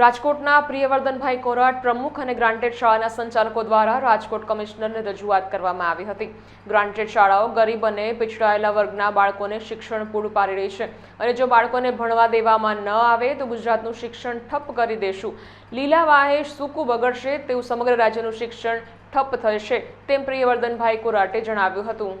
રાજકોટના પ્રિયવર્ધનભાઈ કોરાટ પ્રમુખ અને ગ્રાન્ટેડ શાળાના સંચાલકો દ્વારા રાજકોટ કમિશનરને રજૂઆત કરવામાં આવી હતી. ગ્રાન્ટેડ શાળાઓ ગરીબ અને પિછડાયેલા વર્ગના બાળકોને શિક્ષણ પૂરું પાડી રહી છે અને જો બાળકોને ભણવા દેવામાં ન આવે તો ગુજરાતનું શિક્ષણ ઠપ કરી દેશું. લીલા વાહે સૂકું બગડશે તેવું સમગ્ર રાજ્યનું શિક્ષણ ઠપ થશે તેમ પ્રિયવર્ધનભાઈ કોરાટે જણાવ્યું હતું.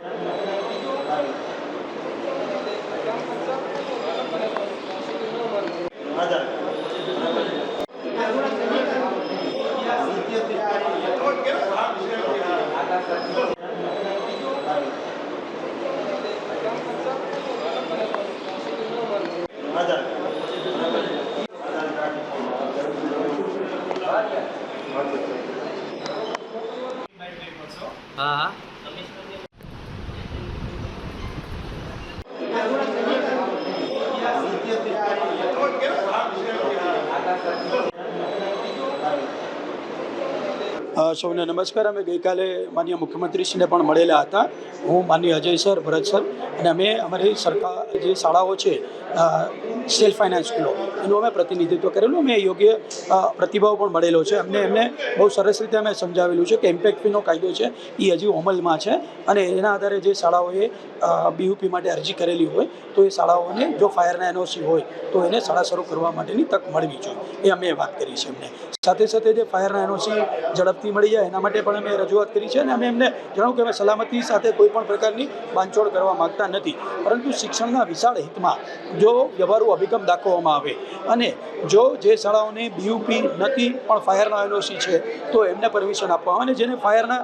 હા હા અ, સૌને નમસ્કાર. અમે ગઈકાલે માન્ય મુખ્યમંત્રીશ્રીને પણ મળેલા હતા. હું માન્ય અજય સર, ભરત સર અને અમે અમારી સરકાર જે શાળાઓ છે સેલ્ફ ફાઇનાન્સ સ્કૂલો એનું અમે પ્રતિનિધિત્વ કરેલું. અમે યોગ્ય પ્રતિભાવ પણ મળેલો છે. અમને એમને બહુ સરસ રીતે અમે સમજાવેલું છે કે ઇમ્પેક્ટ ફીનો કાયદો છે એ હજી અમલમાં છે અને એના આધારે જે શાળાઓએ બીયુપી માટે અરજી કરેલી હોય, તો એ શાળાઓને જો ફાયરના એનઓસી હોય, તો એને શાળા શરૂ કરવા માટેની તક મળવી જોઈએ. એ અમે વાત કરી છે એમને. સાથે સાથે જે ફાયરના એનઓસી ઝડપથી મળી જાય. એના માટે પણ અમે રજૂઆત કરી છે અને અમે એમને જણાવું કે અમે સલામતી સાથે કોઈ પણ પ્રકારની બાંધછોડ કરવા માગતા નથી. પરંતુ શિક્ષણના વિશાળ હિતમાં જો વ્યવહારુ અભિગમ દાખવવામાં આવે અને જો જે શાળાઓને બીયુપી નથી, પણ ફાયરના એનઓસી છે, તો એમને પરમિશન આપવામાં અને જેને ફાયરના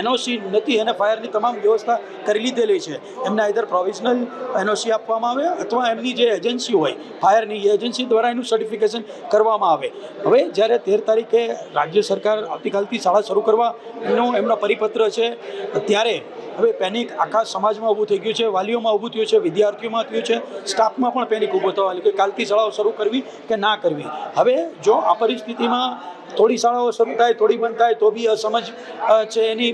એનઓસી નથી, એને ફાયરની તમામ વ્યવસ્થા કરી લીધેલી છે. એમને આઈધર પ્રોવિઝનલ એનઓસી આપવામાં આવે અથવા એમની જે એજન્સી હોય, ફાયરની એ એજન્સી દ્વારા એનું સર્ટિફિકેશન કરવામાં આવે. હવે જ્યારે તેર તારીખે રાજ્ય સરકાર આવતીકાલથી શાળા શરૂ કરવાનો એમનો પરિપત્ર છે. ત્યારે હવે પેનિક આખા સમાજમાં ઊભું થઈ ગયું છે, વાલીઓમાં ઊભું થયું છે, વિદ્યાર્થીઓમાં થયું છે સ્ટાફમાં પણ પેનિક ઊભો થવા કે કાલથી શાળાઓ શરૂ કરવી કે ના કરવી. હવે જો આ પરિસ્થિતિમાં થોડી શાળાઓ શરૂ થાય, થોડી બંધ થાય, તો બી અસમજ છે એની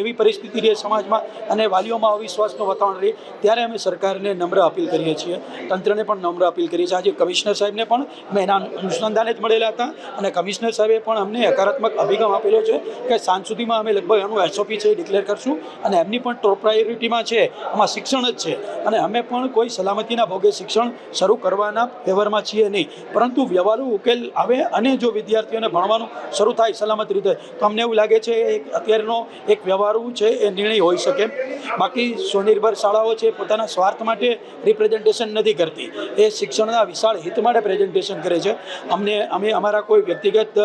એવી પરિસ્થિતિ રહે સમાજમાં અને વાલીઓમાં અવિશ્વાસનું વાતાવરણ રહે, ત્યારે અમે સરકારને નમ્ર અપીલ કરીએ છીએ. તંત્રને પણ નમ્ર અપીલ કરીએ છીએ. આજે કમિશનર સાહેબને પણ મેં એના અનુસંધાને જ મળેલા હતા અને કમિશનર સાહેબે પણ અમને હકારાત્મક અભિગમ આપેલો છે કે સાંજ સુધીમાં અમે લગભગ એનું એસઓપી છે ડિક્લેર કરશું અને એમની પણ ટોપ પ્રાયોરિટીમાં છે. એમાં શિક્ષણ જ છે. અને અમે પણ કોઈ સલામતીના ભોગે શિક્ષણ શરૂ કરવાના ફેવરમાં છીએ નહીં. પરંતુ વ્યવહારુ ઉકેલ આવે અને જો વિદ્યાર્થીઓને ભણવાનું શરૂ થાય સલામત રીતે. તો અમને એવું લાગે છે એક અત્યારનો એક વ્યવહારુ છે, એ નિર્ણય હોઈ શકે. બાકી સ્વનિર્ભર શાળાઓ છે પોતાના સ્વાર્થ માટે રિપ્રેઝન્ટેશન નથી કરતી. એ શિક્ષણના વિશાળ હિત માટે પ્રેઝન્ટેશન કરે છે. અમને, અમે અમારા કોઈ વ્યક્તિગત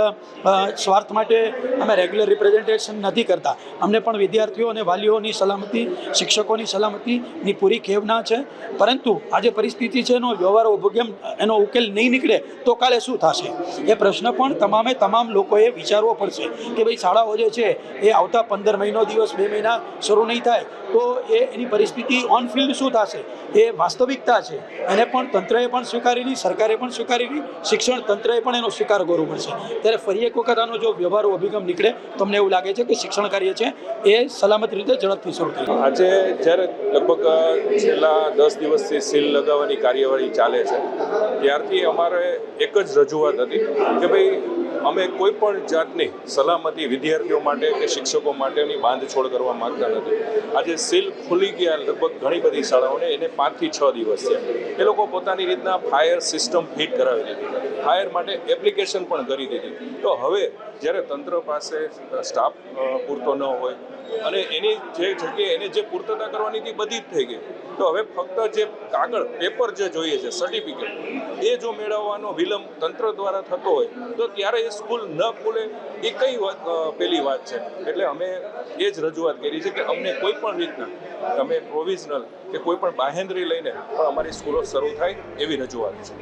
સ્વાર્થ માટે અમે રેગ્યુલર રિપ્રેઝન્ટેશન નથી કરતા. અમને પણ વિદ્યાર્થીઓ અને વાલીઓની સલામતી, શિક્ષકોની સલામતીની પૂરી ખેવના છે. પરંતુ આજે પરિસ્થિતિ છે, એનો વ્યવહાર અભિગમ એનો ઉકેલ નહીં નીકળે, તો કાલે શું થશે? એ પ્રશ્ન પણ તમામે તમામ લોકોએ વિચારવો પડશે કે ભાઈ શાળાઓ જે છે એ આવતા પંદર મહિનો દિવસ, બે મહિના શરૂ નહીં થાય, તો એ એની પરિસ્થિતિ ઓન ફિલ્ડ શું થશે? એ વાસ્તવિકતા છે. એને પણ તંત્રએ પણ સ્વીકારેલી સરકારે પણ સ્વીકારેલી શિક્ષણ તંત્રએ પણ એનો સ્વીકાર કરવો પડશે. ત્યારે ફરી એક વખત આનો જો વ્યવહારો, અભિગમ નીકળે તો અમને એવું લાગે છે કે શિક્ષણ કાર્ય છે એ સલામત રીતે ઝડપથી શરૂ થાય. આજે જ્યારે લગભગ છેલ્લા દસ દિવસથી સીલ લગાવવાની કાર્યવાહી ચાલે છે, ત્યારથી અમારે એક જ રજૂઆત હતી કે ભાઈ અમે કોઈ પણ જાતની સલામતી વિદ્યાર્થીઓ માટે કે શિક્ષકો માટેની બાંધછોડ કરવા માંગતા નથી. આજે સીલ ખુલી ગયા લગભગ ઘણી બધી શાળાઓને, એને પાંચથી છ દિવસ છે એ લોકો પોતાની રીતના ફાયર સિસ્ટમ ફિટ કરાવી દીધી. ફાયર માટે એપ્લિકેશન પણ કરી દીધી. તો હવે જ્યારે તંત્ર પાસે સ્ટાફ પૂરતો ન હોય અને એની જે જગ્યાએ એને જે પૂર્તતા કરવાની હતી બધી જ થઈ ગઈ. તો હવે ફક્ત જે કાગળ, પેપર જે જોઈએ છે સર્ટિફિકેટ એ જો મેળવવાનો વિલંબ તંત્ર દ્વારા થતો હોય, તો ત્યારે એ સ્કૂલ ન ખુલે એ કઈ પેલી વાત છે. એટલે અમે એ જ રજૂઆત કરી છે કે અમને કોઈ પણ રીતના, તમે પ્રોવિઝનલ કે કોઈ પણ બાહેંધરી લઈને પણ અમારી સ્કૂલો શરૂ થાય એવી રજૂઆત છે.